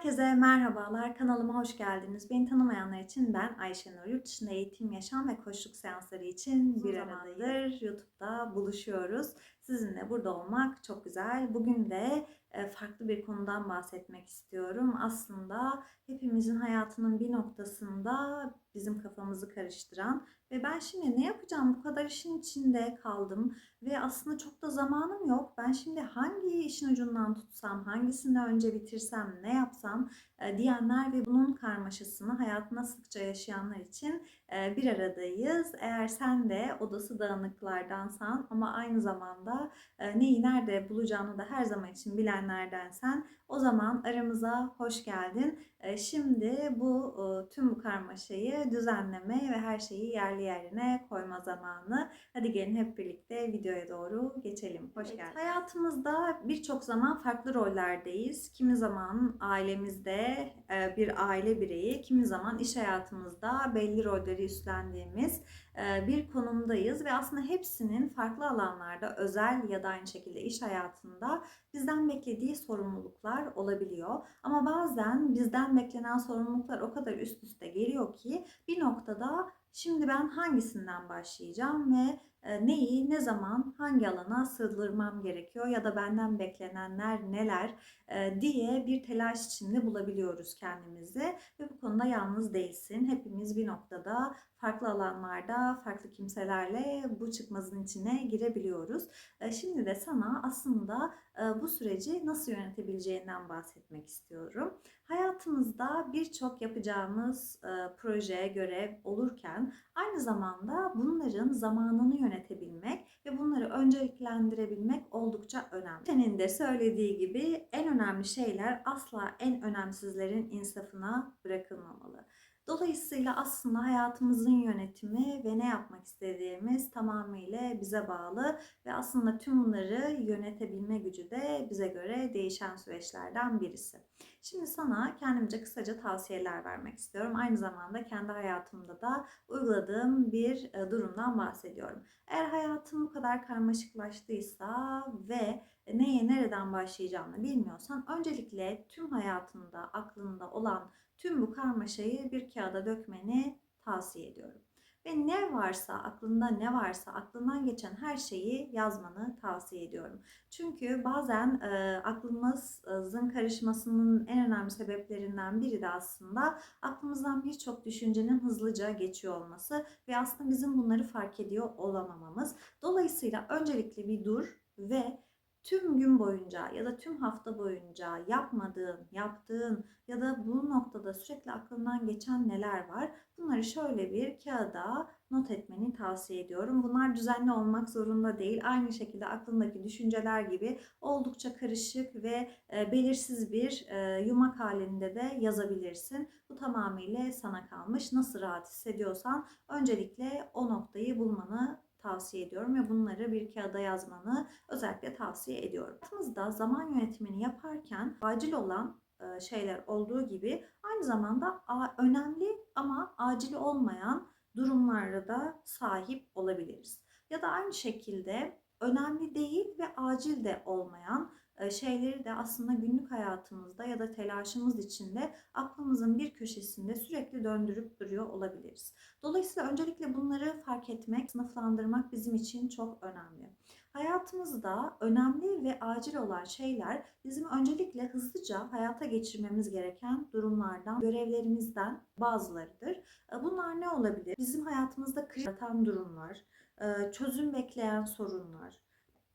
Herkese merhabalar. Kanalıma hoş geldiniz. Beni tanımayanlar için ben Ayşenur. Yurt dışında eğitim, yaşam ve koçluk seansları için bir aradadır. YouTube'da buluşuyoruz. Sizinle burada olmak çok güzel. Bugün de e, farklı bir konudan bahsetmek istiyorum. Aslında hepimizin hayatının bir noktasında bizim kafamızı karıştıran ve ben şimdi ne yapacağım? Bu kadar işin içinde kaldım ve aslında çok da zamanım yok. Ben şimdi hangi işin ucundan tutsam, hangisini önce bitirsem, ne yapsam e, diyenler ve bunun karmaşasını hayatına sıkça yaşayanlar için e, bir aradayız. Eğer sen de odası dağınıklardansan ama aynı zamanda e, neyi nerede bulacağını da her zaman için bilenlerdensen o zaman aramıza hoş geldin. Şimdi bu tüm bu karmaşayı düzenleme ve her şeyi yerli yerine koyma zamanı. Hadi gelin hep birlikte videoya doğru geçelim. Hoş Evet, geldin. Hayatımızda birçok zaman farklı rollerdeyiz. Kimi zaman ailemizde bir aile bireyi, kimi zaman iş hayatımızda belli rolleri üstlendiğimiz bir konumdayız ve aslında hepsinin farklı alanlarda özel ya da aynı şekilde iş hayatında bizden beklediği sorumluluklar olabiliyor. Ama bazen bizden beklenen sorumluluklar o kadar üst üste geliyor ki bir noktada şimdi ben hangisinden başlayacağım ve e, neyi, ne zaman, hangi alana sığdırmam gerekiyor ya da benden beklenenler neler e, diye bir telaş içinde bulabiliyoruz kendimizi ve bu konuda yalnız değilsin. Hepimiz bir noktada farklı alanlarda farklı kimselerle bu çıkmazın içine girebiliyoruz. E, Şimdi de sana aslında bu süreci nasıl yönetebileceğinden bahsetmek istiyorum. Hayatımızda birçok yapacağımız proje, görev olurken aynı zamanda bunların zamanını yönetebilmek ve bunları önceliklendirebilmek oldukça önemli. Senin de söylediği gibi en önemli şeyler asla en önemsizlerin insafına bırakılmamalı. Dolayısıyla aslında hayatımızın yönetimi ve ne yapmak istediğimiz tamamıyla bize bağlı ve aslında tüm bunları yönetebilme gücü de bize göre değişen süreçlerden birisi. Şimdi sana kendimce kısaca tavsiyeler vermek istiyorum. Aynı zamanda kendi hayatımda da uyguladığım bir e, durumdan bahsediyorum. Eğer hayatım bu kadar karmaşıklaştıysa ve neye nereden başlayacağını bilmiyorsan öncelikle tüm hayatında aklında olan tüm bu karmaşayı bir kağıda dökmeni tavsiye ediyorum. Ve ne varsa, aklında ne varsa, aklından geçen her şeyi yazmanı tavsiye ediyorum. Çünkü bazen e, aklımızın karışmasının en önemli sebeplerinden biri de aslında aklımızdan birçok düşüncenin hızlıca geçiyor olması ve aslında bizim bunları fark ediyor olamamamız. Dolayısıyla öncelikle bir dur ve tüm gün boyunca ya da tüm hafta boyunca yapmadığın, yaptığın ya da bu noktada sürekli aklından geçen neler var? Bunları şöyle bir kağıda not etmeni tavsiye ediyorum. Bunlar düzenli olmak zorunda değil. Aynı şekilde aklındaki düşünceler gibi oldukça karışık ve e, belirsiz bir e, yumak halinde de yazabilirsin. Bu tamamıyla sana kalmış. Nasıl rahat hissediyorsan öncelikle o noktayı bulmanı tavsiye ediyorum ve bunları bir kağıda yazmanı özellikle tavsiye ediyorum. Hayatımızda zaman yönetimini yaparken acil olan e, şeyler olduğu gibi aynı zamanda önemli ama acil olmayan durumlara da sahip olabiliriz. Ya da aynı şekilde önemli değil ve acil de olmayan şeyleri de aslında günlük hayatımızda ya da telaşımız içinde aklımızın bir köşesinde sürekli döndürüp duruyor olabiliriz. Dolayısıyla öncelikle bunları fark etmek, sınıflandırmak bizim için çok önemli. Hayatımızda önemli ve acil olan şeyler bizim öncelikle hızlıca hayata geçirmemiz gereken durumlardan, görevlerimizden bazılarıdır. Bunlar ne olabilir? Bizim hayatımızda kriz durumlar, çözüm bekleyen sorunlar,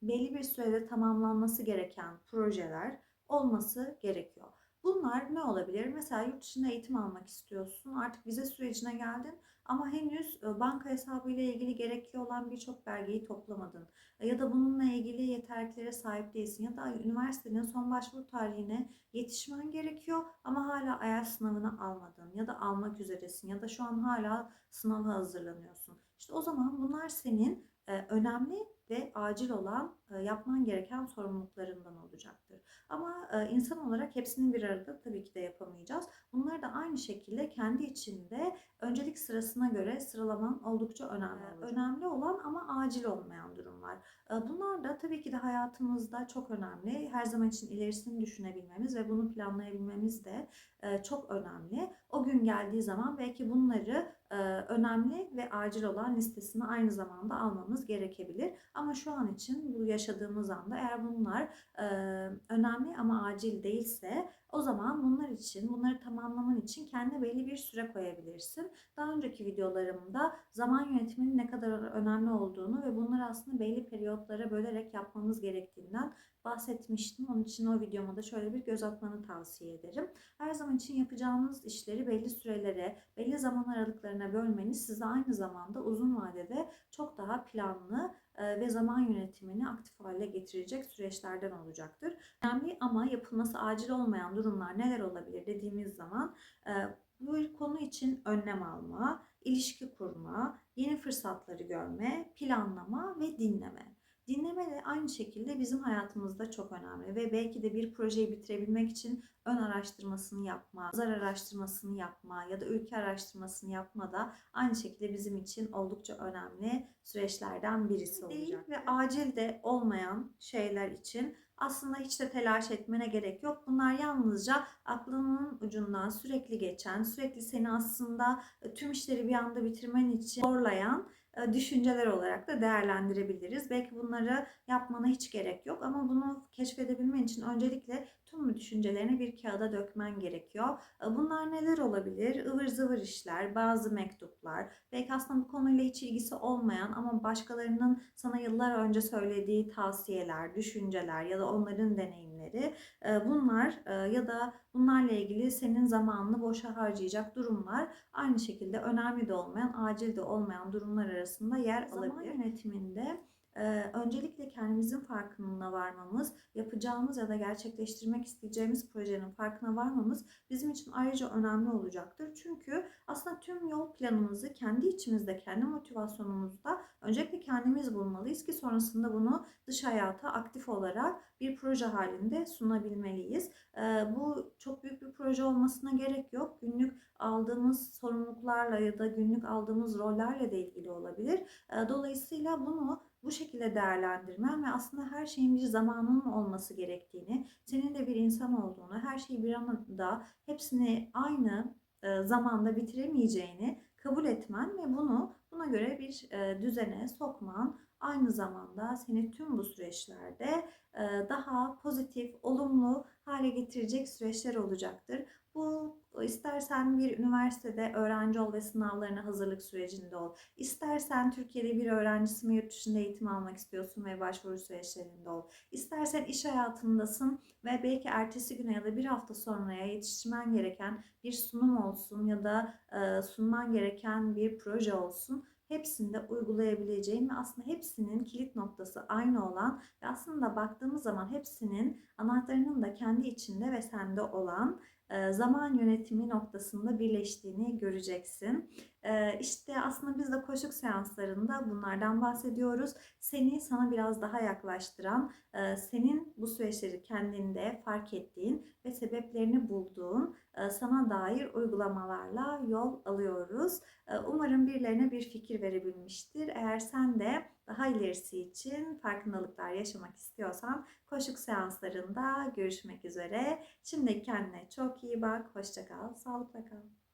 belli bir sürede tamamlanması gereken projeler olması gerekiyor. Bunlar ne olabilir? Mesela yurt dışında eğitim almak istiyorsun. Artık vize sürecine geldin ama henüz e, banka hesabı ile ilgili gerekli olan birçok belgeyi toplamadın. E, Ya da bununla ilgili yeterliliklere sahip değilsin. Ya da üniversitenin son başvuru tarihine yetişmen gerekiyor ama hala IELTS sınavını almadın. Ya da almak üzeresin. Ya da şu an hala sınava hazırlanıyorsun. İşte o zaman bunlar senin e, önemli ve acil olan yapman gereken sorumluluklarından olacaktır. Ama e, insan olarak hepsini bir arada tabii ki de yapamayacağız. Bunları da aynı şekilde kendi içinde öncelik sırasına göre sıralaman oldukça önemli olacak. Önemli olan ama acil olmayan durumlar. E, Bunlar da tabii ki de hayatımızda çok önemli. Her zaman için ilerisini düşünebilmemiz ve bunu planlayabilmemiz de e, çok önemli. O gün geldiği zaman belki bunları e, önemli ve acil olan listesine aynı zamanda almamız gerekebilir. Ama şu an için bu yaşadığımız anda eğer bunlar e, önemli ama acil değilse o zaman bunlar için, bunları tamamlaman için kendine belli bir süre koyabilirsin. Daha önceki videolarımda zaman yönetiminin ne kadar önemli olduğunu ve bunları aslında belli periyotlara bölerek yapmamız gerektiğinden bahsetmiştim. Onun için o videoma da şöyle bir göz atmanı tavsiye ederim. Her zaman için yapacağınız işleri belli sürelere, belli zaman aralıklarına bölmeniz size aynı zamanda uzun vadede çok daha planlı ve zaman yönetimini aktif hale getirecek süreçlerden olacaktır. Önemli ama yapılması acil olmayan durumlar neler olabilir dediğimiz zaman e, bu konu için önlem alma, ilişki kurma, yeni fırsatları görme, planlama ve dinleme. Aynı şekilde bizim hayatımızda çok önemli ve belki de bir projeyi bitirebilmek için ön araştırmasını yapma, pazar araştırmasını yapma ya da ülke araştırmasını yapma da aynı şekilde bizim için oldukça önemli süreçlerden birisi olacak. Ve acil de olmayan şeyler için aslında hiç de telaş etmene gerek yok. Bunlar yalnızca aklının ucundan sürekli geçen, sürekli seni aslında e, tüm işleri bir anda bitirmen için zorlayan düşünceler olarak da değerlendirebiliriz. Belki bunları yapmana hiç gerek yok ama bunu keşfedebilmen için öncelikle tüm düşüncelerini bir kağıda dökmen gerekiyor. E, Bunlar neler olabilir? Ivır zıvır işler, bazı mektuplar, belki aslında bu konuyla hiç ilgisi olmayan ama başkalarının sana yıllar önce söylediği tavsiyeler, düşünceler ya da onların deneyimleri. E, Bunlar ya da bunlarla ilgili senin zamanını boşa harcayacak durumlar aynı şekilde önemli de olmayan, acil de olmayan durumlar arasında yer alabilir. Zaman yönetiminde öncelikle kendimizin farkına varmamız, yapacağımız ya da gerçekleştirmek isteyeceğimiz projenin farkına varmamız bizim için ayrıca önemli olacaktır. Çünkü aslında tüm yol planımızı kendi içimizde, kendi motivasyonumuzda öncelikle kendimiz bulmalıyız ki sonrasında bunu dış hayata aktif olarak bir proje halinde sunabilmeliyiz. Bu çok büyük bir proje olmasına gerek yok. Günlük aldığımız sorumluluklarla ya da günlük aldığımız rollerle de ilgili olabilir. Dolayısıyla bunu bu şekilde değerlendirmen ve aslında her şeyin bir zamanının olması gerektiğini, senin de bir insan olduğunu, her şeyi bir anda hepsini aynı e, zamanda bitiremeyeceğini kabul etmen ve bunu buna göre bir e, düzene sokman aynı zamanda seni tüm bu süreçlerde e, daha pozitif, olumlu hale getirecek süreçler olacaktır. Bu istersen bir üniversitede öğrenci ol ve sınavlarına hazırlık sürecinde ol. İstersen Türkiye'de bir öğrencisin ve yurt dışında eğitim almak istiyorsun ve başvuru süreçlerinde ol. İstersen iş hayatındasın ve belki ertesi güne ya da bir hafta sonraya yetiştirmen gereken bir sunum olsun ya da e, sunman gereken bir proje olsun hepsinde uygulayabileceğin ve aslında hepsinin kilit noktası aynı olan ve aslında baktığımız zaman hepsinin anahtarının da kendi içinde ve sende olan zaman yönetimi noktasında birleştiğini göreceksin. İşte aslında biz de koşuk seanslarında bunlardan bahsediyoruz. Seni sana biraz daha yaklaştıran, senin bu süreçleri kendinde fark ettiğin ve sebeplerini bulduğun sana dair uygulamalarla yol alıyoruz. Umarım birilerine bir fikir verebilmiştir. Eğer sen de daha ilerisi için farkındalıklar yaşamak istiyorsan koşuk seanslarında görüşmek üzere. Şimdi kendine çok iyi bak. Hoşça kal. Sağlıkla kal.